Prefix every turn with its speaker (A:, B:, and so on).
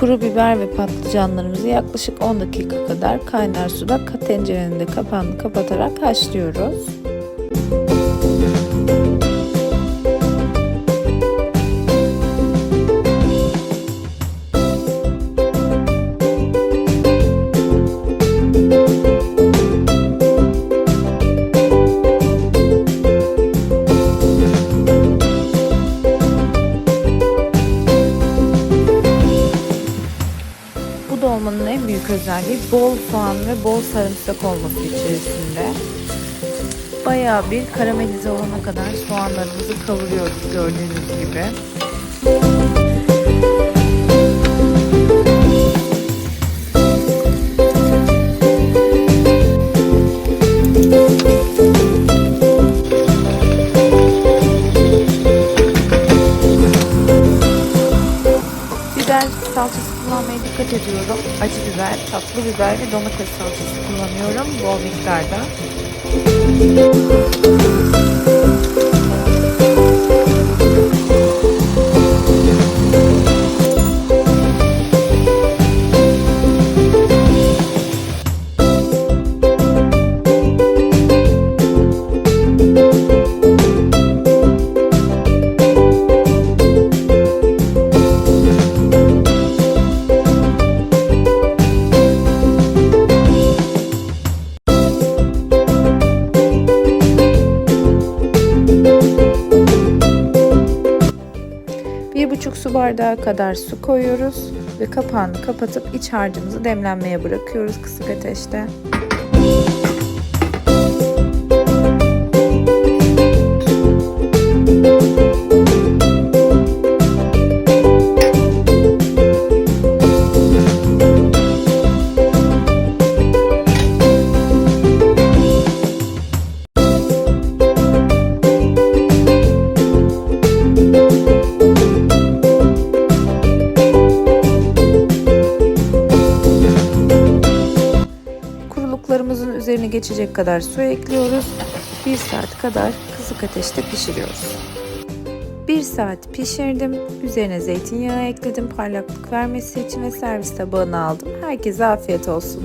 A: Kuru biber ve patlıcanlarımızı yaklaşık 10 dakika kadar kaynar suda tencerenin de kapağını kapatarak haşlıyoruz. Bu dolmanın en büyük özelliği bol soğan ve bol sarımsak olması içerisinde. Bayağı bir karamelize olana kadar soğanlarımızı kavuruyoruz gördüğünüz gibi. Biber salçası kullanmaya dikkat ediyorum. Acı biber, tatlı biber ve domates salçası kullanıyorum bol miktarda. Su bardağı kadar su koyuyoruz ve kapağını kapatıp iç harcımızı demlenmeye bırakıyoruz kısık ateşte. Kuruluklarımızın üzerine geçecek kadar su ekliyoruz. 1 saat kadar kısık ateşte pişiriyoruz. 1 saat pişirdim. Üzerine zeytinyağı ekledim parlaklık vermesi için ve servis tabağına aldım. Herkese afiyet olsun.